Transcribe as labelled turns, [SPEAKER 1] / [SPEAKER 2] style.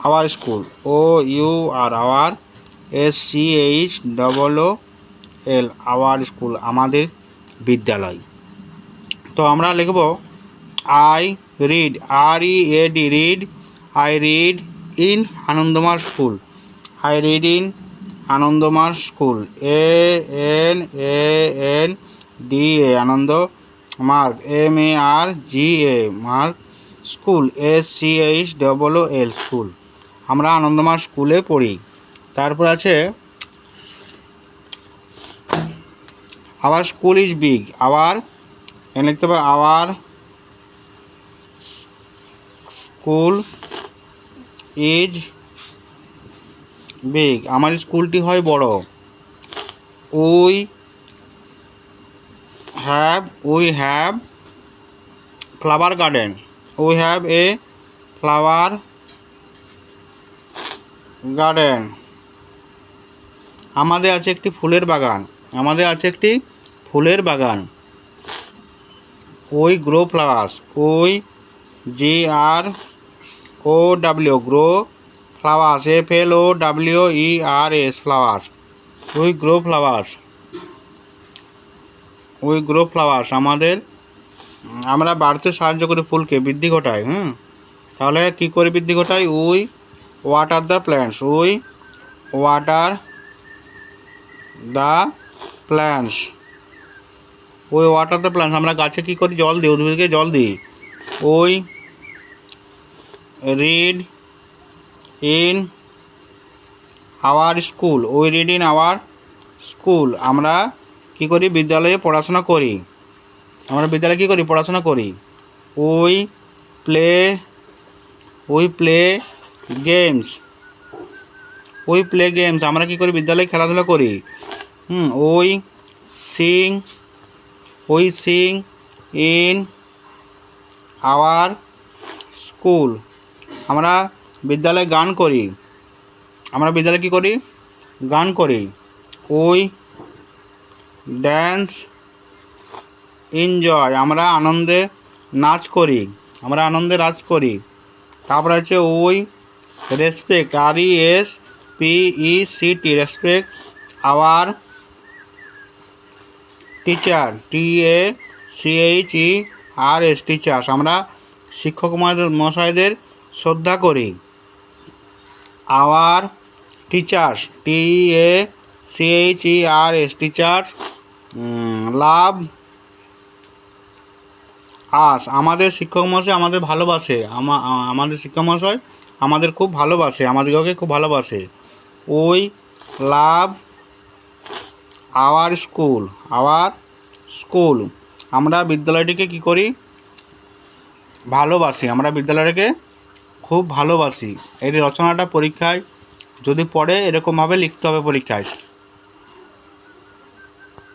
[SPEAKER 1] Our school O U R our S C H double O L our school আমাদের বিদ্যালয়। তো আমরা লিখব I read R E A D read I read in Anandamar school I read in Anandamar school A N A N D A Ananda Marg M A R G A Marg school S C H double O L school আমরা আনন্দমার স্কুলে পড়ি। তারপর আছে our school is big our এখানে লিখতে হবে our school is big, আমার স্কুলটি হয় বড়। We have we have flower garden, we have a flower garden আমাদের আছে একটি ফুলের বাগান। আমাদের আছে একটি ফুলের বাগান। We grow flowers we G R O W grow flowers F L O W E R S flowers we grow flowers we grow flowers আমাদের, আমরা বাড়তে সাহায্য করি ফুলকে, বৃদ্ধি ঘটাই হুম? তাহলে কী করে বৃদ্ধি ঘটাই we water the plants we water the plants we water the plants আমরা গাছে কী করি? জল দিই, উদ্ভিদকে জল দিই। We read in our school we read in our school আমরা কী করি? বিদ্যালয়ে পড়াশোনা করি। আমরা বিদ্যালয়ে কী করি? পড়াশোনা করি। ওই play we play games we play games আমরা কী করি? বিদ্যালয়ে খেলাধুলা করি। হুম ওই sing we sing in our school আমরা বিদ্যালয়ে গান করি। আমরা বিদ্যালয়ে কী করি? গান করি। ওই ড্যান্স এনজয় আমরা আনন্দে নাচ করি। আমরা আনন্দে নাচ করি। তারপর আছে ওই respect R E S P E C T respect our teacher T A C H E R S teachers আমরা শিক্ষক মশাইদের শ্রদ্ধা করি। Our teachers T A C H E R S teachers love us. আমাদের শিক্ষক মশাই আমাদের ভালোবাসে। আমাদের শিক্ষক মশাই আমাদের খুব ভালোবাসে আমাদেরকে খুব ভালোবাসে। ওই love our school our school. আমরা বিদ্যালয়টিকে কি করি? ভালোবাসি। আমরা বিদ্যালয়টাকে খুব ভালোবাসি। এই রচনাটা পরীক্ষায় যদি পড়ে, এরকমভাবে লিখতে হবে পরীক্ষায়।